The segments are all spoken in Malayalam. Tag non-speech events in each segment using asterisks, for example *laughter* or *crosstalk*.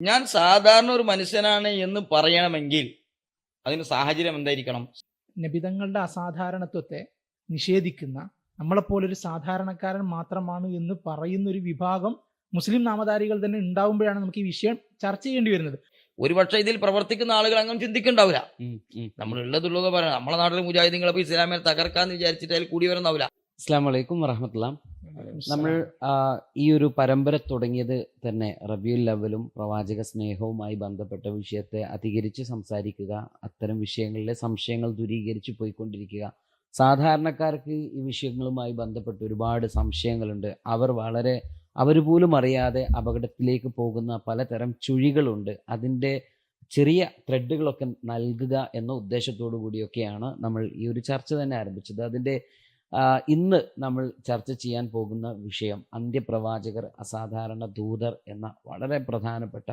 ഞാൻ സാധാരണ ഒരു മനുഷ്യനാണ് എന്ന് പറയണമെങ്കിൽ അതിന് സാഹചര്യം എന്തായിരിക്കണം? നബിതങ്ങളുടെ അസാധാരണത്വത്തെ നിഷേധിക്കുന്ന നമ്മളെപ്പോലൊരു സാധാരണക്കാരൻ മാത്രമാണ് എന്ന് പറയുന്ന ഒരു വിഭാഗം മുസ്ലിം നാമധാരികൾ തന്നെ ഉണ്ടാവുമ്പോഴാണ് നമുക്ക് ഈ വിഷയം ചർച്ച ചെയ്യേണ്ടി വരുന്നത്. ഒരുപക്ഷെ ഇതിൽ പ്രവർത്തിക്കുന്ന ആളുകൾ അങ്ങനെ ചിന്തിക്കണ്ടാവില്ല. നമ്മൾ ഉള്ളതുള്ളത് പറയാം നമ്മളെ നാട്ടിലെ മുജാഹിദീങ്ങളെ ഇസ്ലാമിനെ തകർക്കാന്ന് വിചാരിച്ചിട്ട് അതിൽ കൂടി വരുന്നാവില്ല അസ്സാം വലൈക്കും വറഹമത്തുള്ള. നമ്മൾ ഈ ഒരു പരമ്പര തുടങ്ങിയത് തന്നെ റബിയുൽ ലവലും പ്രവാചക സ്നേഹവുമായി ബന്ധപ്പെട്ട വിഷയത്തെ അധികരിച്ച് സംസാരിക്കുക അത്തരം വിഷയങ്ങളിലെ സംശയങ്ങൾ ദൂരീകരിച്ച് പോയിക്കൊണ്ടിരിക്കുക. സാധാരണക്കാർക്ക് ഈ വിഷയങ്ങളുമായി ബന്ധപ്പെട്ട് ഒരുപാട് സംശയങ്ങളുണ്ട്. അവർ വളരെ അവർ പോലും അറിയാതെ അപകടത്തിലേക്ക് പോകുന്ന പലതരം ചുഴികളുണ്ട്. അതിന്റെ ചെറിയ ത്രെഡുകളൊക്കെ നൽകുക എന്ന ഉദ്ദേശത്തോടു കൂടിയൊക്കെയാണ് നമ്മൾ ഈ ഒരു ചർച്ച തന്നെ ആരംഭിച്ചത്. അതിന്റെ ഇന്ന് നമ്മൾ ചർച്ച ചെയ്യാൻ പോകുന്ന വിഷയം അന്ത്യപ്രവാചകർ അസാധാരണ ദൂതർ എന്ന വളരെ പ്രധാനപ്പെട്ട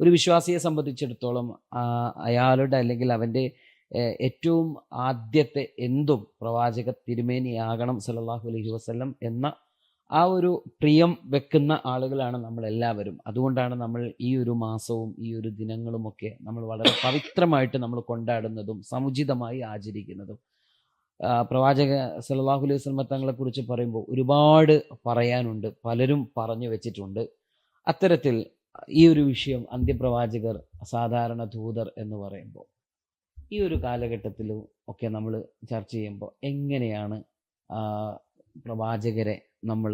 ഒരു വിശ്വാസിയെ സംബന്ധിച്ചിടത്തോളം അയാളുടെ അല്ലെങ്കിൽ അവന്റെ ഏറ്റവും ആദ്യത്തെ എന്തും പ്രവാചക തിരുമേനിയാകണം സല്ലല്ലാഹു അലഹി വസ്ലം എന്ന ആ ഒരു പ്രിയം വെക്കുന്ന ആളുകളാണ് നമ്മൾ എല്ലാവരും അതുകൊണ്ടാണ് നമ്മൾ ഈ ഒരു മാസവും ഈ ഒരു ദിനങ്ങളുമൊക്കെ നമ്മൾ വളരെ പവിത്രമായിട്ട് നമ്മൾ കൊണ്ടാടുന്നതും സമുചിതമായി ആചരിക്കുന്നതും. പ്രവാചക സല്ലല്ലാഹു അലൈഹി തങ്ങളെ കുറിച്ച് പറയുമ്പോൾ ഒരുപാട് പറയാനുണ്ട് പലരും പറഞ്ഞു വെച്ചിട്ടുണ്ട്. അത്തരത്തിൽ ഈ ഒരു വിഷയം അന്ത്യപ്രവാചകർ സാധാരണ ദൂതർ എന്ന് പറയുമ്പോൾ ഈ ഒരു കാലഘട്ടത്തിലും ഒക്കെ നമ്മൾ ചർച്ച ചെയ്യുമ്പോൾ എങ്ങനെയാണ് പ്രവാചകരെ നമ്മൾ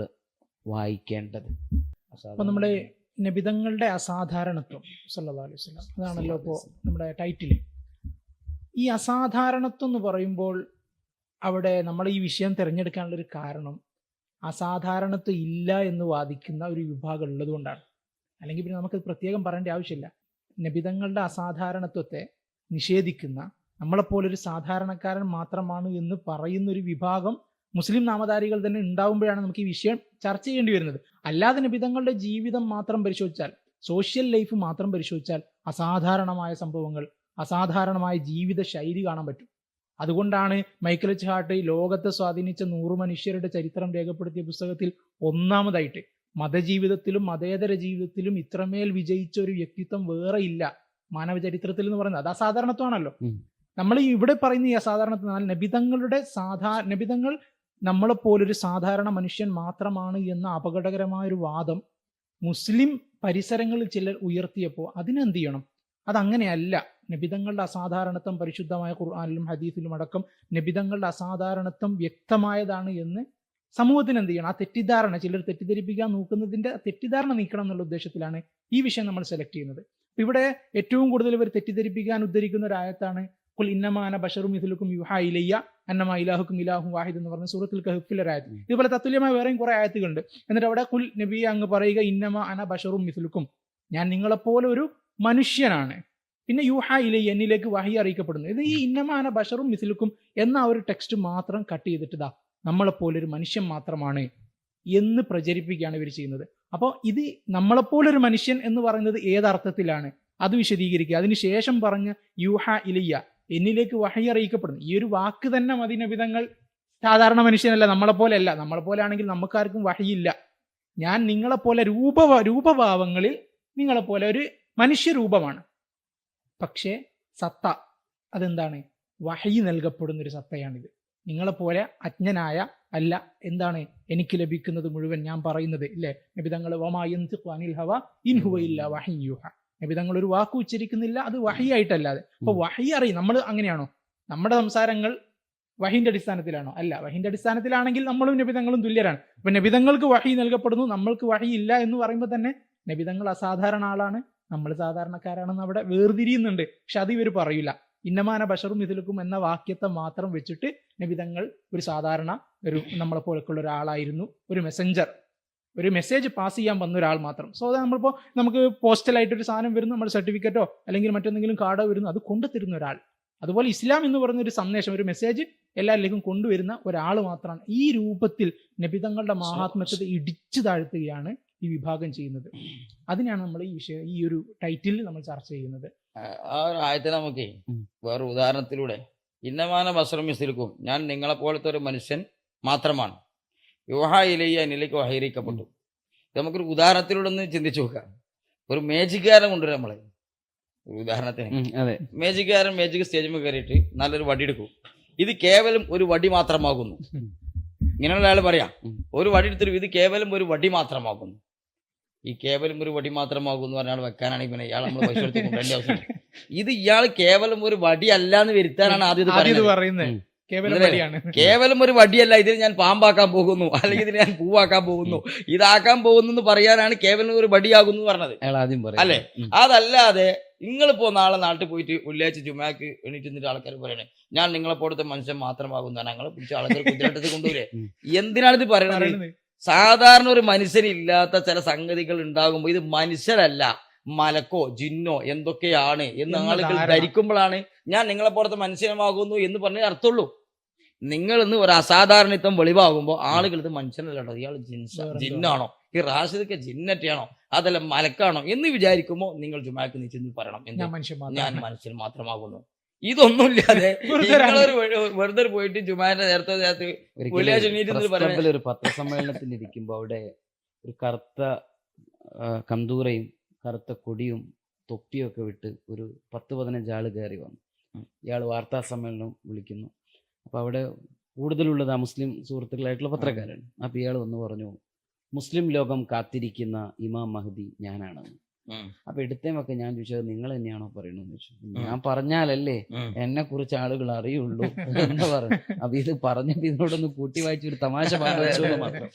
വായിക്കേണ്ടത്? അപ്പൊ നമ്മുടെ നബിതങ്ങളുടെ അസാധാരണത്വം സല്ലല്ലാഹു അലൈഹി അതാണല്ലോ ഇപ്പോൾ നമ്മുടെ ടൈറ്റിൽ ഈ അസാധാരണത്വം എന്ന് പറയുമ്പോൾ അവിടെ നമ്മൾ ഈ വിഷയം തിരഞ്ഞെടുക്കാനുള്ളൊരു കാരണം അസാധാരണത്വം ഇല്ല എന്ന് വാദിക്കുന്ന ഒരു വിഭാഗം ഉള്ളതുകൊണ്ടാണ് അല്ലെങ്കിൽ പിന്നെ നമുക്ക് പ്രത്യേകം പറയേണ്ട ആവശ്യമില്ല. നബിതങ്ങളുടെ അസാധാരണത്വത്തെ നിഷേധിക്കുന്ന നമ്മളെപ്പോലൊരു സാധാരണക്കാരൻ മാത്രമാണ് എന്ന് പറയുന്ന ഒരു വിഭാഗം മുസ്ലിം നാമധാരികൾ തന്നെ ഉണ്ടാവുമ്പോഴാണ് നമുക്ക് ഈ വിഷയം ചർച്ച ചെയ്യേണ്ടി വരുന്നത്. അല്ലാതെ നബിതങ്ങളുടെ ജീവിതം മാത്രം പരിശോധിച്ചാൽ സോഷ്യൽ ലൈഫ് മാത്രം പരിശോധിച്ചാൽ അസാധാരണമായ സംഭവങ്ങൾ അസാധാരണമായ ജീവിത ശൈലി കാണാൻ പറ്റും. അതുകൊണ്ടാണ് മൈക്കൽ ഹാർട്ട് ലോകത്തെ സ്വാധീനിച്ച നൂറ് മനുഷ്യരുടെ ചരിത്രം രേഖപ്പെടുത്തിയ പുസ്തകത്തിൽ ഒന്നാമതായിട്ട് മതജീവിതത്തിലും മതേതര ജീവിതത്തിലും ഇത്രമേൽ വിജയിച്ച ഒരു വ്യക്തിത്വം വേറെ ഇല്ല. മാനവ ചരിത്രത്തിൽ എന്ന് പറയുന്നത്. അത് അസാധാരണത്വമാണല്ലോ. നമ്മൾ ഇവിടെ പറയുന്ന ഈ അസാധാരണത്വം നബിതങ്ങളുടെ സാധാ നബിതങ്ങൾ നമ്മളെപ്പോലൊരു സാധാരണ മനുഷ്യൻ മാത്രമാണ് എന്ന അപകടകരമായ ഒരു വാദം മുസ്ലിം പരിസരങ്ങളിൽ ചിലർ ഉയർത്തിയപ്പോൾ അതിനെന്ത് ചെയ്യണം? അതങ്ങനെയല്ല. നബിതങ്ങളുടെ അസാധാരണത്വം പരിശുദ്ധമായ ഖുർആാനിലും ഹദീസിലും അടക്കം നബിതങ്ങളുടെ അസാധാരണത്വം വ്യക്തമായതാണ് എന്ന് സമൂഹത്തിന് എന്ത് ചെയ്യണം? ആ തെറ്റിദ്ധാരണ ചിലർ തെറ്റിദ്ധരിപ്പിക്കാൻ നോക്കുന്നതിന്റെ തെറ്റിദ്ധാരണ നീക്കണം എന്നുള്ള ഉദ്ദേശത്തിലാണ് ഈ വിഷയം നമ്മൾ സെലക്ട് ചെയ്യുന്നത്. ഇവിടെ ഏറ്റവും കൂടുതൽ ഇവർ തെറ്റിദ്ധരിപ്പിക്കാൻ ഉദ്ധരിക്കുന്ന ഒരു ആയത്താണ് കുൽ ഇന്നമാന ബഷറും ഇതിലുക്കും യുഹാ ഇലയ്യ അന്നമ ഇലാഹുക്കും ഇലാഹു വാഹിദ് എന്ന് പറഞ്ഞ സൂറത്തിൽ കഹഫിലെ ആയത്. ഇതുപോലെ തത്തുല്യമായ വേറെയും കുറെ ആയത്തുകളുണ്ട്. എന്നിട്ട് അവിടെ കുൽ നബി അങ്ങ് പറയുക ഇന്നമ അന ബഷറും മിഥുലുക്കും ഞാൻ നിങ്ങളെപ്പോലെ ഒരു മനുഷ്യനാണ്. പിന്നെ യൂഹ ഇലയ്യ എന്നിലേക്ക് വഹി അറിയിക്കപ്പെടുന്നു. ഇത് ഈ ഇന്നമാന ബഷറും മിസിലുക്കും എന്ന ഒരു ടെക്സ്റ്റ് മാത്രം കട്ട് ചെയ്തിട്ട് നമ്മളെപ്പോലൊരു മനുഷ്യൻ മാത്രമാണ് എന്ന് പ്രചരിപ്പിക്കുകയാണ് ഇവർ ചെയ്യുന്നത്. അപ്പോൾ ഇത് നമ്മളെപ്പോലൊരു മനുഷ്യൻ എന്ന് പറയുന്നത് ഏതർത്ഥത്തിലാണ് അത് വിശദീകരിക്കുക. അതിനുശേഷം പറഞ്ഞ യൂഹ ഇലിയ എന്നിലേക്ക് വഹി അറിയിക്കപ്പെടുന്നു. ഈ ഒരു വാക്ക് തന്നെ മതി നബിതങ്ങൾ. സാധാരണ മനുഷ്യനല്ല നമ്മളെപ്പോലെ അല്ല. നമ്മളെപ്പോലെ ആണെങ്കിൽ നമുക്കാർക്കും വഹിയില്ല ഞാൻ നിങ്ങളെപ്പോലെ രൂപ രൂപഭാവങ്ങളിൽ നിങ്ങളെപ്പോലെ ഒരു മനുഷ്യരൂപമാണ്. പക്ഷേ സത്ത അതെന്താണ്? വഹി നൽകപ്പെടുന്ന ഒരു സത്തയാണിത്. നിങ്ങളെപ്പോലെ അജ്ഞനായ അല്ല എന്താണ് എനിക്ക് ലഭിക്കുന്നത് മുഴുവൻ ഞാൻ പറയുന്നത് ഇല്ലേ? നബിതങ്ങൾ അനിൽ ഹവ ഇൻഹുവ ഇല്ല നബിതങ്ങൾ ഒരു വാക്ക് ഉച്ചരിക്കുന്നില്ല അത് വഹിയായിട്ടല്ലാതെ അപ്പൊ. വഹി അറിയും നമ്മൾ അങ്ങനെയാണോ? നമ്മുടെ സംസാരങ്ങൾ വഹിന്റെ അടിസ്ഥാനത്തിലാണോ? അല്ല വഹിന്റെ അടിസ്ഥാനത്തിലാണെങ്കിൽ നമ്മളും നബിതങ്ങളും തുല്യരാണ്. അപ്പൊ നബിതങ്ങൾക്ക് വഹി നൽകപ്പെടുന്നു നമ്മൾക്ക് വഹി ഇല്ല എന്ന് പറയുമ്പോൾ തന്നെ നബിതങ്ങൾ അസാധാരണ ആളാണ്. നമ്മൾ സാധാരണക്കാരാണെന്ന് അവിടെ വേർതിരിയുന്നുണ്ട്. പക്ഷെ അത് ഇവർ പറയില്ല ഇന്നമാന ബഷറും ഇതിലുക്കും എന്ന വാക്യത്തെ മാത്രം വെച്ചിട്ട് നബിതങ്ങൾ ഒരു സാധാരണ ഒരു നമ്മളെ പോലൊക്കെയുള്ള ഒരാളായിരുന്നു. ഒരു മെസ്സഞ്ചർ ഒരു മെസ്സേജ് പാസ് ചെയ്യാൻ വന്ന ഒരാൾ മാത്രം. സോ അത് നമ്മളിപ്പോൾ നമുക്ക് പോസ്റ്റലായിട്ട് ഒരു സാധനം വരുന്നു നമ്മുടെ സർട്ടിഫിക്കറ്റോ അല്ലെങ്കിൽ മറ്റെന്തെങ്കിലും കാർഡോ വരുന്നു അത് കൊണ്ടുതരുന്ന ഒരാൾ. അതുപോലെ ഇസ്ലാം എന്ന് പറയുന്ന ഒരു സന്ദേശം ഒരു മെസ്സേജ് എല്ലാവരിലേക്കും കൊണ്ടുവരുന്ന ഒരാൾ മാത്രമാണ്. ഈ രൂപത്തിൽ നബിതങ്ങളുടെ മഹാത്മത്വത്തെ ഇടിച്ചു താഴ്ത്തുകയാണ് ഈ വിഭാഗം ചെയ്യുന്നത്. അതിനാണ് നമ്മൾ ഈ വിഷയം ഈ ഒരു ടൈറ്റിൽ നമ്മൾ ചർച്ച ചെയ്യുന്നത്. ആ ഒരു ആയത്തെ നമുക്ക് വേറെ ഉദാഹരണത്തിലൂടെ. ഇന്നമാന ബസറും മിസിൽക്കും ഞാൻ നിങ്ങളെ പോലത്തെ ഒരു മനുഷ്യൻ മാത്രമാണ്. യുഹ ഇലയ്യ എന്നിലേക്ക് വഹീകരിക്കപ്പെട്ടു. നമുക്കൊരു ഉദാഹരണത്തിലൂടെ ഒന്ന് ചിന്തിച്ചു നോക്കാം. ഒരു മേജിക്കാരൻ കൊണ്ടുവരാം നമ്മളെ. ഉദാഹരണത്തിന്. മേജിക്കാരൻ മേജിക് സ്റ്റേജിൽ കയറിയിട്ട് നല്ലൊരു വടി എടുക്കും. ഇത് കേവലം ഒരു വടി മാത്രമാകുന്നു. ഇങ്ങനെയുള്ള ആൾ പറയാം. ഒരു വടി എടുത്തിട്ട് ഇത് കേവലം ഒരു വടി മാത്രമാകുന്നു. ഈ കേവലം ഒരു വടി മാത്രമാകുമെന്ന് പറഞ്ഞാൽ വെക്കാനാണെങ്കിൽ പിന്നെ ഇയാൾ നമ്മൾ പൈസ എടുത്ത് ആവശ്യം ഇത് ഇയാൾ കേവലം ഒരു വടി അല്ല എന്ന് വരുത്താനാണ് ആദ്യം പറയുന്നത്. കേവലം ഒരു വടിയല്ല ഇതിന് ഞാൻ പാമ്പാക്കാൻ പോകുന്നു അല്ലെങ്കിൽ ഇതിന് ഞാൻ പൂവാക്കാൻ പോകുന്നു ഇതാക്കാൻ പോകുന്നു എന്ന് പറയാനാണ് കേവലം ഒരു വടിയാകുന്നു എന്ന് പറഞ്ഞത്. അല്ലെ ആദ്യം പറയും അല്ലേ? അതല്ലാതെ നിങ്ങളിപ്പോ നാളെ നാട്ടിൽ പോയിട്ട് വെള്ളിയാഴ്ച ചുമയാക്ക് എണീറ്റ് നിന്നിട്ട് ആൾക്കാർ പറയണേ ഞാൻ നിങ്ങളെ പോലത്തെ മനുഷ്യൻ മാത്രമാകുന്ന ഞങ്ങളെ പിടിച്ച ആൾക്കാർ കുതിരട്ടത്തിൽ കൊണ്ടുവരെ എന്തിനാണ് ഇത് പറയണത്? പറയുന്നത് സാധാരണ ഒരു മനുഷ്യനില്ലാത്ത ചില സംഗതികൾ ഉണ്ടാകുമ്പോൾ ഇത് മനുഷ്യരല്ല മലക്കോ ജിന്നോ എന്തൊക്കെയാണ് എന്ന് ആളുകൾ. ധരിക്കുമ്പോഴാണ് ഞാൻ നിങ്ങളെ പുറത്ത് മനുഷ്യനമാകുന്നു എന്ന് പറഞ്ഞേ അർത്ഥമുള്ളൂ. നിങ്ങൾ ഇന്ന് ഒരു അസാധാരണത്വം വെളിവാകുമ്പോൾ ആളുകൾ ഇത് മനുഷ്യനല്ലോ ഇയാൾ ജിൻസ് ജിന്നാണോ ഈ റാഷിദൊക്കെ ജിന്നറ്റിയാണോ അതല്ല മലക്കാണോ എന്ന് വിചാരിക്കുമ്പോൾ നിങ്ങൾ ജുമാക്ക് നീ ചെന്ന് പറയണം ഞാൻ മനുഷ്യൻ മാത്രമാകുന്നു. ഇതൊന്നുമില്ലാതെ *laughs* വെറുതെ പോയിട്ട് ജുമാന്റെ നേരത്തെ ഒരു പത്രസമ്മേളനത്തിൽ ഇരിക്കുമ്പോൾ അവിടെ ഒരു കറുത്ത കന്തൂറയും കറുത്ത കൊടിയും തൊപ്പിയും ഒക്കെ വിട്ട് ഒരു പത്ത് പതിനഞ്ച് ആൾ കയറി വന്നു. ഇയാൾ വാർത്താ സമ്മേളനം വിളിക്കുന്നു. അപ്പൊ അവിടെ കൂടുതലുള്ളത് ആ മുസ്ലിം സുഹൃത്തുക്കളായിട്ടുള്ള പത്രക്കാരാണ്. അപ്പൊ ഇയാൾ വന്ന് പറഞ്ഞു മുസ്ലിം ലോകം കാത്തിരിക്കുന്ന ഇമാം മഹദി ഞാനാണെന്ന്. അപ്പൊ എടുത്തേമൊക്കെ ഞാൻ ചോദിച്ചത് നിങ്ങൾ തന്നെയാണോ പറയണെന്ന് ചോദിച്ചു. ഞാൻ പറഞ്ഞാലല്ലേ. എന്നെ കുറിച്ച് ആളുകൾ അറിയുള്ളൂ. എന്ന് പറഞ്ഞു. അപ്പൊ ഇത് പറഞ്ഞിട്ട് ഇതിനോടൊന്ന് കൂട്ടി വായിച്ച ഒരു തമാശ പറഞ്ഞു മാത്രം.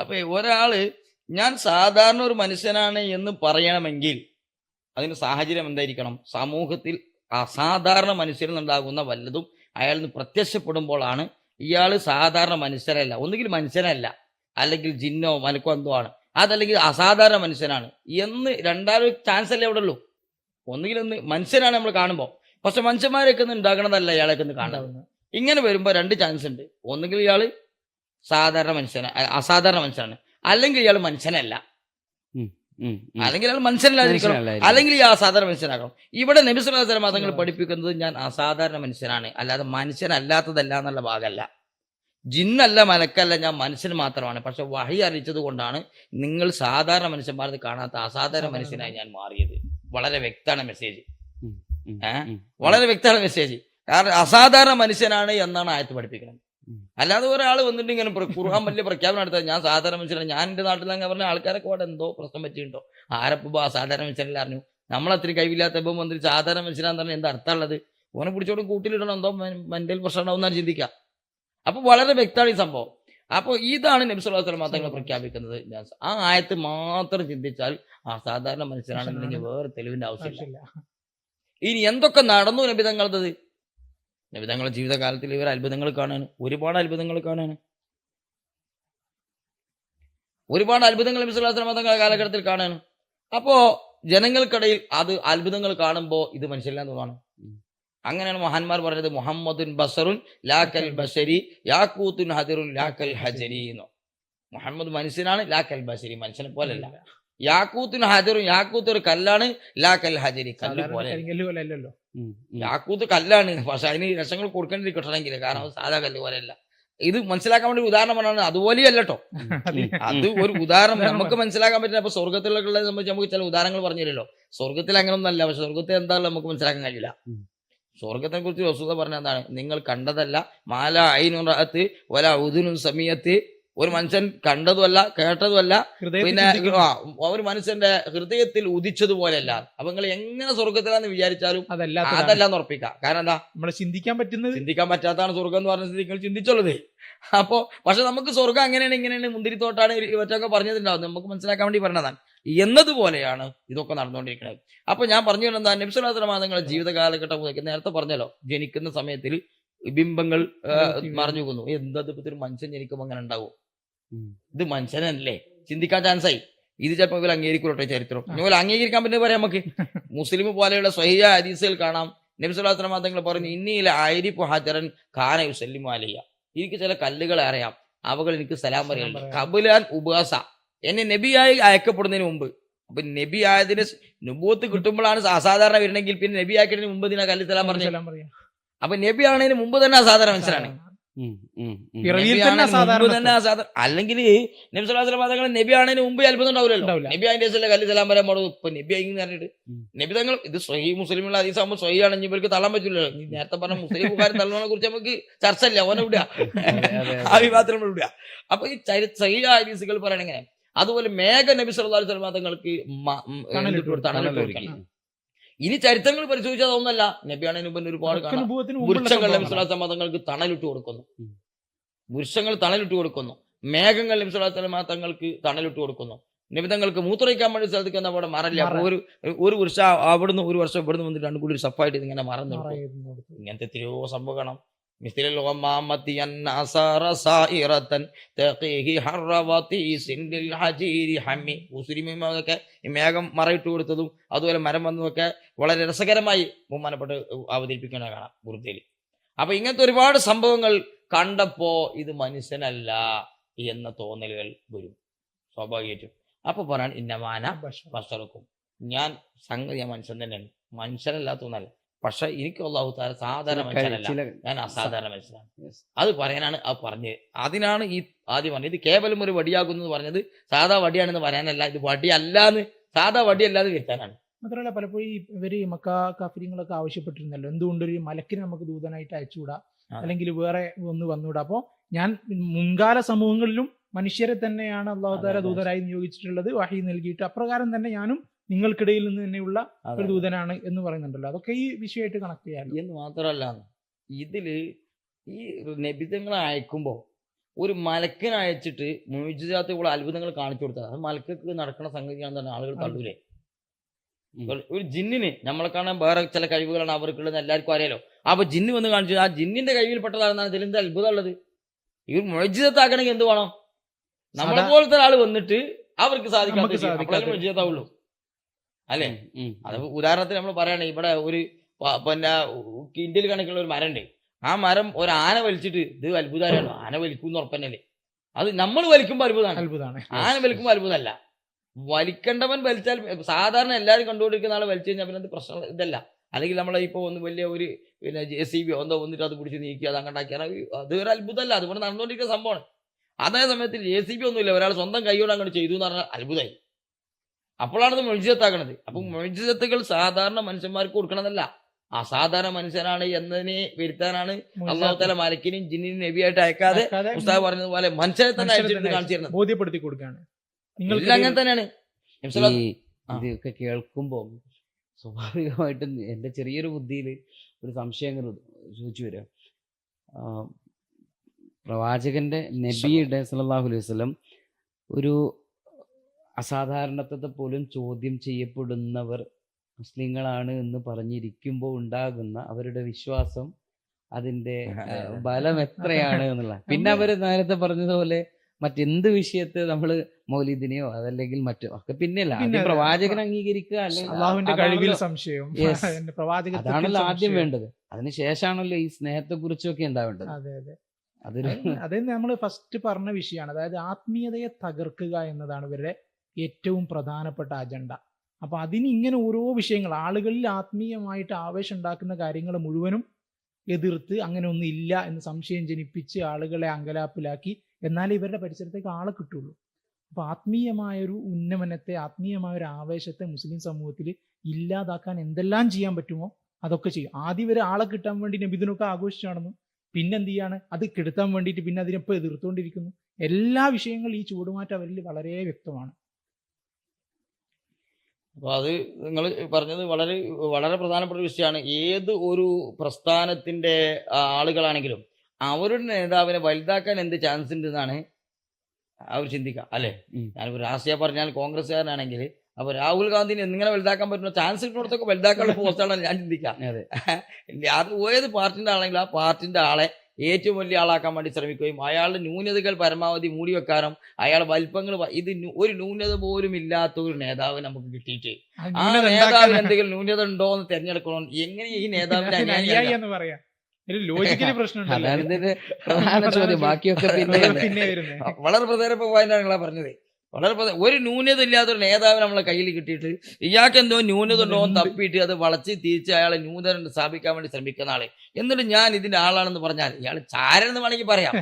അപ്പൊ ഒരാൾ ഞാൻ സാധാരണ ഒരു മനുഷ്യനാണ് എന്ന് പറയണമെങ്കിൽ അതിന് സാഹചര്യം എന്തായിരിക്കണം? സമൂഹത്തിൽ അസാധാരണ മനുഷ്യരിൽ നിന്നുണ്ടാകുന്ന വല്ലതും അയാൾ നിന്ന് പ്രത്യക്ഷപ്പെടുമ്പോഴാണ് ഇയാൾ സാധാരണ മനുഷ്യരല്ല. ഒന്നുകിൽ മനുഷ്യനല്ല. അല്ലെങ്കിൽ ജിന്നോ മലക്കോ എന്തോ ആണ്. അതല്ലെങ്കിൽ അസാധാരണ മനുഷ്യനാണ്. എന്ന് രണ്ടാമത് ചാൻസ് അല്ലേ അവിടെ ഉള്ളൂ. ഒന്നുകിൽ ഒന്ന് മനുഷ്യനാണ് നമ്മൾ കാണുമ്പോൾ പക്ഷെ മനുഷ്യന്മാരൊക്കെ ഒന്ന് ഉണ്ടാകണതല്ല ഇയാളൊക്കെ ഒന്ന് കാണുന്നത്. ഇങ്ങനെ വരുമ്പോൾ രണ്ട് ചാൻസ് ഉണ്ട്. ഒന്നുകിൽ ഇയാൾ സാധാരണ മനുഷ്യന അസാധാരണ മനുഷ്യനാണ്. അല്ലെങ്കിൽ ഇയാൾ മനുഷ്യനല്ല. അല്ലെങ്കിൽ ഇയാൾ മനുഷ്യനല്ലാതിരിക്കണം. അല്ലെങ്കിൽ ഈ അസാധാരണ മനുഷ്യനാകണം. ഇവിടെ നബിസുല്ലാ മതങ്ങൾ പഠിപ്പിക്കുന്നത് ഞാൻ അസാധാരണ മനുഷ്യനാണ്. അല്ലാതെ മനുഷ്യനല്ലാത്തതല്ല എന്നുള്ള ഭാഗമല്ല. ജിന്നല്ല മലക്കല്ല ഞാൻ മനുഷ്യൻ മാത്രമാണ്. പക്ഷെ വഴി അറിയിച്ചത് കൊണ്ടാണ് നിങ്ങൾ സാധാരണ മനുഷ്യന്മാരത് കാണാത്ത അസാധാരണ മനുഷ്യനായി ഞാൻ മാറിയത്. വളരെ വ്യക്തമാണ് മെസ്സേജ്. വളരെ വ്യക്തമാണ് മെസ്സേജ് കാരണം അസാധാരണ മനുഷ്യനാണ് എന്നാണ് ആയത്ത് പഠിപ്പിക്കുന്നത്. അല്ലാതെ ഒരാൾ വന്നിട്ട് ഇങ്ങനെ വലിയ പ്രഖ്യാപനം നടത്താൻ ഞാൻ സാധാരണ മനുഷ്യനാണ്. ഞാൻ എന്റെ നാട്ടിൽ അങ്ങനെ പറഞ്ഞ ആൾക്കാരൊക്കെ അവിടെ എന്തോ പ്രശ്നം പറ്റിയിട്ടുണ്ടോ ആരപ്പോ സാധാരണ മനുഷ്യനല്ല അറിഞ്ഞു? നമ്മളത്രയും കഴിവില്ലാത്തപ്പോൾ വന്നിട്ട് സാധാരണ മനുഷ്യനാന്ന് പറഞ്ഞാൽ എന്താ അർത്ഥമുള്ളത് ഓനെ പിടിച്ചോടും കൂട്ടിലിടണം. എന്തോ മെന്റൽ പ്രശ്നം ഉണ്ടാവും എന്നാണ് ചിന്തിക്കുക. അപ്പൊ വളരെ വ്യക്തമാണ് ഈ സംഭവം. അപ്പോൾ ഇതാണ് നബിസ്വല്ലാസ്ലം തങ്ങൾ പ്രഖ്യാപിക്കുന്നത്. ആ ആയത്ത് മാത്രം ചിന്തിച്ചാൽ ആ സാധാരണ മനുഷ്യനാണെന്നുണ്ടെങ്കിൽ വേറെ തെളിവിന്റെ ആവശ്യമില്ല. ഇനി എന്തൊക്കെ നടന്നു നബിതങ്ങളത് നബിതങ്ങളുടെ ജീവിതകാലത്തിൽ ഇവർ അത്ഭുതങ്ങൾ കാണാൻ ഒരുപാട് അത്ഭുതങ്ങൾ കാണാൻ ഒരുപാട് അത്ഭുതങ്ങൾ നബി അലൈഹി വസല്ലം തങ്ങളുടെ കാലഘട്ടത്തിൽ കാണാൻ അപ്പോ ജനങ്ങൾക്കിടയിൽ അത് അത്ഭുതങ്ങൾ കാണുമ്പോൾ ഇത് മനുഷ്യരില്ലാന്ന് തോന്നുന്നു ഉം. അങ്ങനെയാണ് മഹാന്മാർ പറഞ്ഞത് മുഹമ്മദുൻ ബസറുൻ ലാക്കൽ ബഷരി യാക്കൂത്തുൻ ഹദിറുൻ ലാക്കൽ ഹജരി എന്നോ. മുഹമ്മദ് മനുഷ്യനാണ് ലാക്കൽ ബഷരി മനുഷ്യനെ പോലല്ല യാക്കൂത്തുൻ ഹദിറും യാക്കൂത്ത് ഒരു കല്ലാണ് ലാക്കൽ ഹജരി കല്ല് പോലെ. യാക്കൂത്ത് കല്ലാണ് പക്ഷെ അതിന് രസങ്ങൾ കൊടുക്കേണ്ടി കിട്ടണമെങ്കിൽ കാരണം അത് സാധാ കല്ല് പോലെയല്ല. ഇത് മനസ്സിലാക്കാൻ വേണ്ടി ഒരു ഉദാഹരണം പറഞ്ഞാൽ അതുപോലെ അല്ലട്ടോ *laughs* അത് ഒരു ഉദാഹരണം നമുക്ക് മനസ്സിലാക്കാൻ പറ്റില്ല. അപ്പൊ സ്വർഗത്തിലുള്ള സംബന്ധിച്ച് നമുക്ക് ചില ഉദാഹരണങ്ങൾ പറഞ്ഞില്ലല്ലോ സ്വർഗത്തിൽ അങ്ങനെ ഒന്നല്ല പക്ഷെ സ്വർഗത്തിൽ എന്താണെന്ന് നമുക്ക് മനസ്സിലാക്കാൻ കഴിയില്ല. ഉം. സ്വർഗത്തെ കുറിച്ച് പറഞ്ഞ എന്താണ്? നിങ്ങൾ കണ്ടതല്ല. മാല ഐനുറത്ത് ഒല ഉദുനും സമയത്ത് ഒരു മനുഷ്യൻ കണ്ടതുമല്ല കേട്ടതുമല്ല പിന്നെ ആ, ഒരു മനുഷ്യന്റെ ഹൃദയത്തിൽ ഉദിച്ചതുപോലെയല്ല. അപ്പൊ നിങ്ങൾ എങ്ങനെ സ്വർഗത്തിലാന്ന് വിചാരിച്ചാലും അതല്ല അതല്ലാന്ന് ഉറപ്പിക്കാം കാരണം എന്താ? നമ്മളെ ചിന്തിക്കാൻ പറ്റുന്നത്? ചിന്തിക്കാൻ പറ്റാത്തതാണ് സ്വർഗം എന്ന് പറഞ്ഞ നിങ്ങൾ ചിന്തിച്ചുള്ളത്. അപ്പോ പക്ഷെ നമുക്ക് സ്വർഗം അങ്ങനെയാണ് ഇങ്ങനെയാണ് മുന്തിരിത്തോട്ടാണ് ഇവറ്റൊക്കെ പറഞ്ഞിട്ടുണ്ടാവും. നമുക്ക് മനസ്സിലാക്കാൻ വേണ്ടി പറഞ്ഞതാണ്. എന്നതുപോലെയാണ് ഇതൊക്കെ നടന്നുകൊണ്ടിരിക്കുന്നത്. അപ്പൊ ഞാൻ പറഞ്ഞു എന്താ നബ്സുലാത്തലമാ നിങ്ങളുടെ ജീവിത കാലഘട്ടം മുതൽ നേരത്തെ പറഞ്ഞല്ലോ ജനിക്കുന്ന സമയത്തിൽ ബിംബങ്ങൾ മറഞ്ഞു പോകുന്നു. എന്തത് ഇപ്പൊ ഒരു മനുഷ്യൻ ജനിക്കുമ്പോൾ അങ്ങനെ ഉണ്ടാവും? ഇത് മനുഷ്യനല്ലേ? ചിന്തിക്കാൻ ചാൻസ് ആയി. ഇത് ചിലപ്പോൾ ഇവർ അംഗീകരിക്കൂട്ടെ ചരിത്രം. ഇവർ അംഗീകരിക്കാൻ പറ്റുന്ന പറയാം നമുക്ക്. *laughs* മുസ്ലിം പോലെയുള്ള സ്വഹിയ ഹദീസുകൾ കാണാം. നബിസുല്ലാസ്ലം തങ്ങൾ പറഞ്ഞു ഇന്നിയിലെ ആയിരിപ്പു ഹാജറൻ ഖാന യുസല്ലിമു അലയ്യ എനിക്ക് ചില കല്ലുകൾ അറിയാം. അവകൾ എനിക്ക് സലാം പറയുന്നുണ്ട് പറയാം. കബുലാൻ ഉബാസ. എന്നെ നബിയായി അയക്കപ്പെടുന്നതിന് മുമ്പ്. അപ്പൊ നബി ആയതിന് നുബൂത്ത് കിട്ടുമ്പോഴാണ് അസാധാരണ വരണമെങ്കിൽ പിന്നെ നബി ആക്കിയതിന് മുമ്പ് ഇതിനാ കല്ലിത്തലാം സലാം പറഞ്ഞു? സലാം പറയാം. അപ്പൊ നബി ആണതിന് മുമ്പ് തന്നെ അസാധാരണ മനുഷ്യനാണ് അസാധാരണ. അല്ലെങ്കിൽ നബി സ്വലാസ്ലം തങ്ങൾ നബി ആണതിന് മുമ്പ് അത്ഭുതം ഉണ്ടാവില്ലല്ലോ. ഉണ്ടാവില്ല. നബി അതിന്റെ ദിവസം കല്ല് സലാം വരാൻ പാടും ഇപ്പൊ നബി ആയി പറഞ്ഞിട്ട്. നബി തങ്ങൾ ഇത് സ്വഹി മുസ്ലിമുള്ള അതീസ് ആകുമ്പോൾ സ്വഹി ആണെങ്കിൽ ഇവർക്ക് തള്ളാൻ പറ്റില്ലല്ലോ. നീ നേരത്തെ പറഞ്ഞ മുസ്ലിംകാരൻ തള്ളുന്നതിനെ കുറിച്ച് നമുക്ക് ചർച്ച ഇല്ല ഓനെ വിടുക. ആ വിവാദത്തിൽ നമ്മൾ വിടുക. അപ്പൊ ഈ ചരി സഹി ഹദീസുകൾ പറയണ എങ്ങനെ? അതുപോലെ മേഘ നബി സല്ലല്ലാഹു അലൈഹി വസല്ലം തങ്ങൾക്ക് തണലിട്ട്. ഇനി ചരിത്രങ്ങൾ പരിശോധിച്ചാൽ അതൊന്നല്ല. നബിയാണ് മുമ്പ് ഒരുപാട് കാണാം. വൃക്ഷങ്ങൾ നബി സ്വലാ തങ്ങൾക്ക് തണലിട്ട് കൊടുക്കുന്നു. വൃക്ഷങ്ങൾ തണലിട്ട് കൊടുക്കുന്നു. മേഘങ്ങൾ നബി സ്വലാസ്ലം തങ്ങൾക്ക് തണലിട്ട് കൊടുക്കുന്നു. നിബിതങ്ങൾക്ക് മൂത്രയിക്കാൻ വേണ്ടി സ്ഥലത്തേക്ക് വന്നാൽ അവിടെ മറല്ല? ഒരു ഒരു വർഷം അവിടുന്ന് ഒരു വർഷം ഇവിടുന്ന് വന്നിട്ട് രണ്ടും കൂടി ഒരു സഫായിട്ട് ഇങ്ങനെ മറന്നു. ഇങ്ങനത്തെ എത്രയോ സംഭവം مثل الغمامة الناس رسائرة تقيه حر وطيس للحجير حمي മുസ്ലിമൊക്കെ ഈ മേഘം മറയിട്ട് കൊടുത്തതും അതുപോലെ മരം വന്നതൊക്കെ വളരെ രസകരമായി ബഹുമാനപ്പെട്ട് അവതരിപ്പിക്കുന്ന കാണാം വൃത്തിയിൽ അപ്പൊ ഇങ്ങനത്തെ ഒരുപാട് സംഭവങ്ങൾ കണ്ടപ്പോ ഇത് മനുഷ്യനല്ല എന്ന തോന്നലുകൾ വരും. സ്വാഭാവികമായിട്ടും. അപ്പൊ പറയാൻ ഇന്നമാന ഭക്ഷണക്കും ഞാൻ സംഗതി ഞാൻ മനുഷ്യൻ തന്നെയാണ്. മനുഷ്യനല്ലാത്ത ഒന്നല്ല. പക്ഷെ എനിക്ക് അള്ളാഹു താര സാധാരണ മനുഷ്യനല്ല. ഞാൻ അസാധാരണ മനുഷ്യനാണ്. അത് പറയാനാണ് ആ പറഞ്ഞത്. അതിനാണ് ഈ ആദ്യം പറഞ്ഞത്. ഇത് കേവലം ഒരു വടിയാകുന്നു എന്ന് പറഞ്ഞത് സാധാ വടിയാണെന്ന് പറയാനല്ല. ഇത് വടിയല്ലാന്ന് സാധാ വടിയല്ലാന്ന് വരുത്താനാണ് മാത്രമല്ല പലപ്പോഴും ഈ ഇവർ ഈ മക്ക കാഫര്യങ്ങളൊക്കെ ആവശ്യപ്പെട്ടിരുന്നല്ലോ. എന്തുകൊണ്ട് ഒരു മലക്കിനെ നമുക്ക് ദൂതനായിട്ട് അയച്ചുകൂടാ? അല്ലെങ്കിൽ വേറെ ഒന്ന് വന്നുകൂടാ? അപ്പോ ഞാൻ മുൻകാല സമൂഹങ്ങളിലും മനുഷ്യരെ തന്നെയാണ് അള്ളാഹുദാര. ദൂതരായി നിയോഗിച്ചിട്ടുള്ളത്. വഹി നൽകിയിട്ട് അപ്രകാരം തന്നെ ഞാനും നിങ്ങൾക്കിടയിൽ നിന്ന് തന്നെയുള്ള ഒരു ദൂതനാണ് എന്ന് പറയുന്നുണ്ടല്ലോ. അതൊക്കെ ഈ വിഷയമായിട്ട് കണക്ട് ചെയ്യാൻ എന്ന് മാത്രമല്ല ഇതിൽ ഈ നബിതങ്ങൾ അയക്കുമ്പോൾ ഒരു മലക്കിനെ അയച്ചിട്ട് മുഴുജിതാത്ത കൂടെ അത്ഭുതങ്ങൾ കാണിച്ചു കൊടുത്തത് അത് മലക്കൾക്ക് നടക്കുന്ന സംഗതിയാണെന്ന് ആളുകൾ തള്ളൂലേ. ഒരു- ജിന്നിന് നമ്മളെ കാണാൻ വേറെ ചില കഴിവുകളാണ് അവർക്കുള്ളത് എല്ലാവർക്കും അറിയാലോ. അപ്പൊ ജിന്ന് വന്ന് കാണിച്ചു ആ ജിന്നിന്റെ കഴിവിൽ പെട്ടതാണെന്നാണ് ഇതിൽ എന്താ അത്ഭുതം ഉള്ളത് ഈ മുഴുജിതത്താക്കണമെങ്കിൽ എന്ത് വേണം? നമ്മളെ പോലത്തെ ഒരാൾ വന്നിട്ട് അവർക്ക് സാധിക്കാത്ത- മുഴുജിതാവുള്ളൂ അല്ലേ. അത് ഉദാഹരണത്തിന് നമ്മൾ പറയണേ ഇവിടെ ഒരു പിന്നെ കിൻഡിൽ കണക്കുള്ള ഒരു മരം ഉണ്ട് ആ മരം ഒരു ആന വലിച്ചിട്ട് ഇത് അത്ഭുതമാണോ ആന വലിക്കും ഉറപ്പന്നല്ലേ? അത് നമ്മൾ വലിക്കുമ്പോൾ അത്ഭുതമാണ് അത്ഭുതമാണ് ആന വലിക്കുമ്പോൾ അത്ഭുതമല്ല. വലിക്കേണ്ടവൻ വലിച്ചാൽ സാധാരണ എല്ലാവരും കണ്ടുകൊണ്ടിരിക്കുന്ന ആളെ വലിച്ചു കഴിഞ്ഞാൽ പിന്നെ അത് പ്രശ്നം? ഇതല്ല. അല്ലെങ്കിൽ നമ്മൾ ഇപ്പോൾ ഒന്ന് വലിയ ഒരു പിന്നെ ജെ സി ബി എന്തോ വന്നിട്ട് അത് പിടിച്ച് നീക്കി അത് അങ്ങോട്ടാക്കിയാൽ അത് ഒരു അത്ഭുതമല്ല. അതുകൊണ്ട് നടന്നുകൊണ്ടിരിക്കുന്ന സംഭവമാണ്. അതേ സമയത്ത് ജെ സി ബി ഒന്നുമില്ല. ഒരാൾ സ്വന്തം കൈയോട് അങ്ങോട്ട് ചെയ്തു എന്ന് പറഞ്ഞാൽ അത്ഭുതമായി. അപ്പോഴാണ് ഇത് മൊഴിജത്താക്കണത് അപ്പൊ മൊഴിജത്തുകൾ സാധാരണ മനുഷ്യന്മാർക്ക് കൊടുക്കണതല്ല. അസാധാരണ മനുഷ്യനാണ് എന്നതിനെ വരുത്താനാണ് അള്ളാഹു താല മലക്കിനും ജിന്നിനും നബിയായിട്ട് അയക്കാതെ ഉസ്താദ് പറഞ്ഞതുപോലെ മനുഷ്യനെ തന്നെ അയച്ചിട്ട് കാണിച്ചിരുന്നത്. ബോധ്യപ്പെടുത്തി കൊടുക്കുകയാണ്. എല്ലാം അങ്ങനെ തന്നെയാണ്. ആ. ഇതൊക്കെ കേൾക്കുമ്പോൾ സ്വാഭാവികമായിട്ടും എന്റെ ചെറിയൊരു ബുദ്ധിയിൽ ഒരു സംശയം ചോദിച്ചു വരിക. പ്രവാചകന്റെ നബിയുടെ സല്ലല്ലാഹു അലൈഹി വസല്ലം ഒരു അസാധാരണത്വത്തെ പോലും ചോദ്യം ചെയ്യപ്പെടുന്നവർ മുസ്ലിങ്ങളാണ് എന്ന് പറഞ്ഞിരിക്കുമ്പോൾ ഉണ്ടാകുന്ന അവരുടെ വിശ്വാസം അതിന്റെ *laughs* ബലം എത്രയാണ് എന്നുള്ള. *laughs* പിന്നെ അവർ നേരത്തെ പറഞ്ഞതുപോലെ മറ്റെന്ത് വിഷയത്തെ നമ്മൾ മൗലിദിനെയോ അതല്ലെങ്കിൽ മറ്റോ ഒക്കെ പിന്നെയല്ല ആദ്യം പ്രവാചകൻ അംഗീകരിക്കുക അല്ലെങ്കിൽ സംശയം. *laughs* അതാണല്ലോ ആദ്യം. വേണ്ടത്. അതിനുശേഷമാണല്ലോ ഈ സ്നേഹത്തെ കുറിച്ചൊക്കെ ഉണ്ടാവേണ്ടത്. അതെ അതെ. നമ്മൾ ഫസ്റ്റ് പറഞ്ഞ വിഷയമാണ് അതായത് ആത്മീയതയെ തകർക്കുക എന്നതാണ് ഇവരുടെ ഏറ്റവും പ്രധാനപ്പെട്ട അജണ്ട അപ്പൊ അതിന് ഇങ്ങനെ ഓരോ വിഷയങ്ങൾ ആളുകളിൽ ആത്മീയമായിട്ട് ആവേശം ഉണ്ടാക്കുന്ന കാര്യങ്ങൾ മുഴുവനും എതിർത്ത് അങ്ങനെ ഒന്നും ഇല്ല എന്ന് സംശയം ജനിപ്പിച്ച് ആളുകളെ അങ്കലാപ്പിലാക്കി എന്നാലേ ഇവരുടെ പരിസരത്തേക്ക് ആളെ കിട്ടുള്ളൂ. അപ്പൊ ആത്മീയമായൊരു ഉന്നമനത്തെ ആത്മീയമായ ഒരു ആവേശത്തെ മുസ്ലിം സമൂഹത്തിൽ ഇല്ലാതാക്കാൻ എന്തെല്ലാം ചെയ്യാൻ പറ്റുമോ അതൊക്കെ ചെയ്യും. ആദ്യം ഇവർ ആളെ കിട്ടാൻ വേണ്ടി നബിദിനൊക്കെ ആഘോഷിച്ചാണെന്നും പിന്നെ എന്ത് ചെയ്യാണ്? അത് കെടുത്താൻ വേണ്ടിയിട്ട് പിന്നെ അതിനെപ്പോൾ എതിർത്തുകൊണ്ടിരിക്കുന്നു എല്ലാ വിഷയങ്ങളും ഈ ചൂടുമാറ്റം അവരിൽ വളരെ വ്യക്തമാണ്. അപ്പൊ അത് നിങ്ങൾ പറഞ്ഞത് വളരെ വളരെ പ്രധാനപ്പെട്ട ഒരു വിഷയമാണ്. ഏത് ഒരു പ്രസ്ഥാനത്തിന്റെ ആളുകളാണെങ്കിലും അവരുടെ നേതാവിനെ വലുതാക്കാൻ എന്ത് ചാൻസ് ഉണ്ട് എന്നാണ് അവർ ചിന്തിക്കുക അല്ലേ? ഞാനിപ്പോൾ രാഷ്ട്രീയ പറഞ്ഞാൽ കോൺഗ്രസ്സുകാരനാണെങ്കിൽ അപ്പോൾ രാഹുൽ ഗാന്ധിനെ എങ്ങനെ വലുതാക്കാൻ പറ്റുന്ന ചാൻസ് കിട്ടുന്നിടത്തൊക്കെ വലുതാക്കാനുള്ള പോസ്റ്റാണ് ഞാൻ ചിന്തിക്കുക. അത്. ഏത് പാർട്ടിന്റെ ആളെങ്കിലും ആ പാർട്ടിന്റെ ആളെ ഏറ്റവും വലിയ ആളാക്കാൻ വേണ്ടി ശ്രമിക്കുകയും അയാളുടെ ന്യൂനതകൾ പരമാവധി മൂടി വെക്കാനും അയാൾ വലിപ്പങ്ങൾ ഇത് ഒരു ന്യൂനത പോലും ഇല്ലാത്ത ഒരു നേതാവ് നമുക്ക് കിട്ടിയിട്ട്. ആ നേതാവിന് എന്തെങ്കിലും ന്യൂനത ഉണ്ടോ എന്ന് തെരഞ്ഞെടുക്കണം. എങ്ങനെ ഈ നേതാവിന്റെ അനുയായി? എന്ന് പറയാം. അതാണ് പ്രധാന ചോദ്യം. ബാക്കിയൊക്കെ പിന്നെ വളരെ പ്രധാനപ്പെട്ട പോയിന്റാണ് പറഞ്ഞത്. വളരെ പ്രധാന ഒരു ന്യൂനത ഇല്ലാത്ത ഒരു നേതാവ് നമ്മളെ കയ്യിൽ കിട്ടിയിട്ട് ഇയാൾക്ക് എന്തോ ന്യൂനത ഉണ്ടോ എന്ന് തപ്പിയിട്ട് അത് വളച്ച് തിരിച്ച് അയാളെ ന്യൂനത സ്ഥാപിക്കാൻ വേണ്ടി ശ്രമിക്കുന്ന ആളെ. എന്നിട്ട് ഞാൻ ഇതിന്റെ ആളാണെന്ന് പറഞ്ഞാൽ ഇയാൾ ചാരെന്ന് വേണമെങ്കിൽ പറയാം.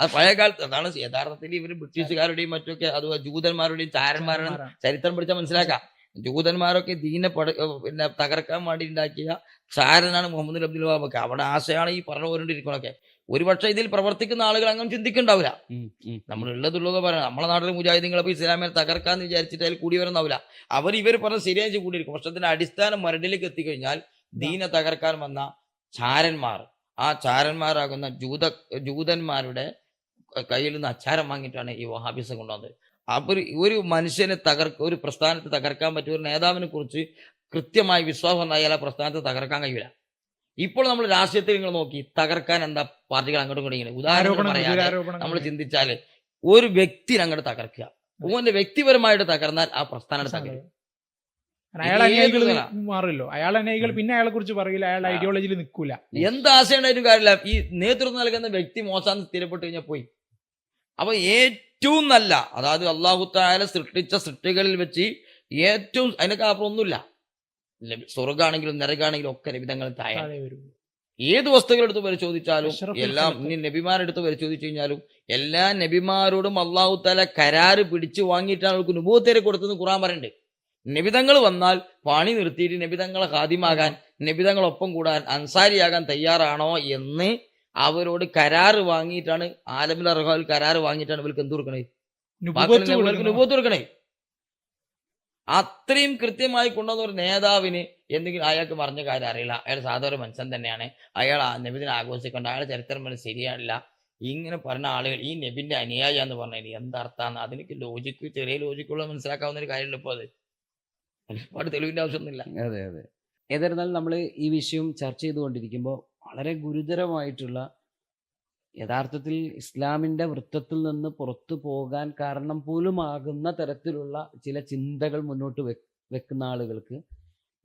അത് പഴയ കാലത്ത് അതാണ് യഥാർത്ഥത്തിൽ ഇവർ ബ്രിട്ടീഷുകാരുടെയും മറ്റൊക്കെ അതുപോലെ ജൂതന്മാരുടെയും ചാരന്മാരുടെ ചരിത്രം പഠിച്ചാൽ മനസ്സിലാക്കാം. ജൂതന്മാരൊക്കെ ദീനെ പട പിന്നെ തകർക്കാൻ വേണ്ടി ഉണ്ടാക്കിയ ചാരനാണ് മുഹമ്മദ് അബ്ദുൽ വഹാബൊക്കെ അവിടെ ആശയാണ് ഈ പറഞ്ഞു പോരണ്ടിരിക്കണൊക്കെ ഒരുപക്ഷെ ഇതിൽ പ്രവർത്തിക്കുന്ന ആളുകൾ അങ്ങനെ ചിന്തിക്കണ്ടാവില്ല. നമ്മൾ ഉള്ളതുള്ളത് പറയാം നമ്മളെ നാട്ടിലെ മുജാഹിദീങ്ങളെ പോയി ഇസ്ലാമിനെ തകർക്കാന്ന് വിചാരിച്ചിട്ട് അതിൽ കൂടി വരുന്നാവില്ല അവർ ഇവർ പറഞ്ഞ ശരിയായി കൂടിയിരിക്കും. പക്ഷെ അതിന്റെ അടിസ്ഥാന മരടിലേക്ക് എത്തിക്കഴിഞ്ഞാൽ ദീനെ തകർക്കാൻ വന്ന ചാരന്മാർ ആ ചാരന്മാരാകുന്ന ജൂത ജൂതന്മാരുടെ കയ്യിൽ നിന്ന് അച്ചാരം വാങ്ങിയിട്ടാണ് ഈ വഹാബിസം കൊണ്ടുവന്നത്. അപ്പൊ ഒരു- ഒരു മനുഷ്യനെ തകർക്ക ഒരു പ്രസ്ഥാനത്തെ തകർക്കാൻ പറ്റിയ ഒരു നേതാവിനെ കുറിച്ച് കൃത്യമായി വിശ്വാസം ഉണ്ടായാൽ ആ പ്രസ്ഥാനത്തെ തകർക്കാൻ കഴിയില്ല. ഇപ്പോൾ നമ്മൾ രാഷ്ട്രീയത്തിൽ നിങ്ങൾ നോക്കി തകർക്കാൻ എന്താ പാർട്ടികൾ അങ്ങോട്ടും ഇങ്ങോട്ടും ഇങ്ങനെ? ഉദാഹരണം പറയാം പറയാതെ നമ്മൾ ചിന്തിച്ചാൽ ഒരു വ്യക്തി അങ്ങോട്ട് തകർക്കുക. ഓന്റെ വ്യക്തിപരമായിട്ട് തകർന്നാൽ ആ പ്രസ്ഥാനം തകരും. അയാൾ അനുയായികൾ മാറില്ലോ. അയാൾ അനുയായികൾ പിന്നെ അയാളെ കുറിച്ച് പറയില്ല. അയാൾ ഐഡിയോളജിയിൽ നിൽക്കൂല എന്ത് ആശയണ്ടായിട്ടും കാര്യമില്ല. ഈ നേതൃത്വം നൽകുന്ന വ്യക്തി മോശം സ്ഥിരപ്പെട്ട് കഴിഞ്ഞാൽ പോയി. അപ്പൊ ഏറ്റവും നല്ല അതായത് അള്ളാഹുത്തായ സൃഷ്ടിച്ച സൃഷ്ടികളിൽ വെച്ച് ഏറ്റവും അതിനൊക്കെ അപ്പുറം ഒന്നുമില്ല. സ്വർഗാണെങ്കിലും നരകാണെങ്കിലും ഒക്കെ നബിതങ്ങൾ താഴെ. ഏത് വസ്തുക്കളെടുത്ത് പരിശോധിച്ചാലും എല്ലാം. ഇനി നബിമാരെടുത്ത് പരിശോധിച്ചു കഴിഞ്ഞാലും എല്ലാ നബിമാരോടും അള്ളാഹു തല കരാറ് പിടിച്ചു വാങ്ങിയിട്ടാണ് അവർക്ക് നുഭവത്തേരെ കൊടുത്തെന്ന് ഖുറാൻ പറയുന്നുണ്ട്. നബിതങ്ങൾ വന്നാൽ പണി നിർത്തിയിട്ട് നബിതങ്ങളെ ഹാദ്യമാകാൻ നബിതങ്ങളൊപ്പം കൂടാൻ അൻസാരിയാകാൻ തയ്യാറാണോ എന്ന് അവരോട് കരാറ് വാങ്ങിയിട്ടാണ് ആലമിൽ അർഹാൽ കരാറ് വാങ്ങിയിട്ടാണ് ഇവർക്ക് എന്ത് കൊടുക്കണേ? നബികൾക്ക് കൊടുക്കണം. അത്രയും കൃത്യമായി കൊണ്ടുവന്ന ഒരു നേതാവിന് എന്തെങ്കിലും അയാൾക്ക് പറഞ്ഞ കാര്യം അറിയില്ല. അയാൾ സാധാരണ മനുഷ്യൻ തന്നെയാണ്. അയാൾ ആ നബിദിനെ ആഘോഷിക്കേണ്ട അയാളെ ചരിത്രം വരെ ശരിയല്ല ഇങ്ങനെ പറഞ്ഞ ആളുകൾ ഈ നബിന്റെ അനുയായി എന്ന് പറഞ്ഞാൽ എന്തർത്ഥാന്ന് അതിനൊക്കെ ലോജിക്ക് ചെറിയ ലോജിക്കുള്ള മനസ്സിലാക്കാവുന്ന ഒരു കാര്യമല്ല ഇപ്പോൾ അത്? ഒരുപാട് തെളിവിന്റെ ആവശ്യമൊന്നുമില്ല. അതെ അതെ. ഏതായിരുന്നാലും നമ്മൾ ഈ വിഷയം ചർച്ച ചെയ്തുകൊണ്ടിരിക്കുമ്പോൾ വളരെ ഗുരുതരമായിട്ടുള്ള യഥാർത്ഥത്തിൽ ഇസ്ലാമിന്റെ വൃത്തത്തിൽ നിന്ന് പുറത്തു പോകാൻ കാരണം പോലുമാകുന്ന തരത്തിലുള്ള ചില ചിന്തകൾ മുന്നോട്ട് വെക്കുന്ന ആളുകൾക്ക്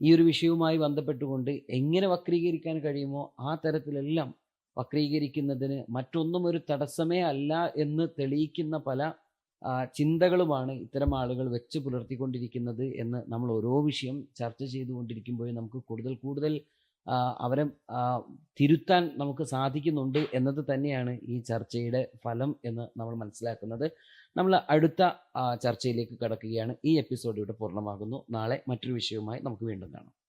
ഈ ഒരു വിഷയവുമായി ബന്ധപ്പെട്ടുകൊണ്ട് എങ്ങനെ വക്രീകരിക്കാൻ കഴിയുമോ ആ തരത്തിലെല്ലാം വക്രീകരിക്കുന്നതിന് മറ്റൊന്നും ഒരു തടസ്സമേ അല്ല എന്ന് തെളിയിക്കുന്ന പല ചിന്തകളുമാണ് ഇത്തരം ആളുകൾ വെച്ച് പുലർത്തിക്കൊണ്ടിരിക്കുന്നത് എന്ന് നമ്മൾ ഓരോ വിഷയം ചർച്ച ചെയ്തുകൊണ്ടിരിക്കുമ്പോഴും നമുക്ക് കൂടുതൽ കൂടുതൽ അവരെ തിരുത്താൻ നമുക്ക് സാധിക്കുന്നുണ്ട് എന്നത് തന്നെയാണ് ഈ ചർച്ചയുടെ ഫലം എന്ന് നമ്മൾ മനസ്സിലാക്കുന്നത്. നമ്മൾ അടുത്ത ചർച്ചയിലേക്ക് കടക്കുകയാണ്. ഈ എപ്പിസോഡ് ഇവിടെ പൂർണമാകുന്നു. നാളെ മറ്റൊരു വിഷയവുമായി നമുക്ക് വീണ്ടും കാണാം.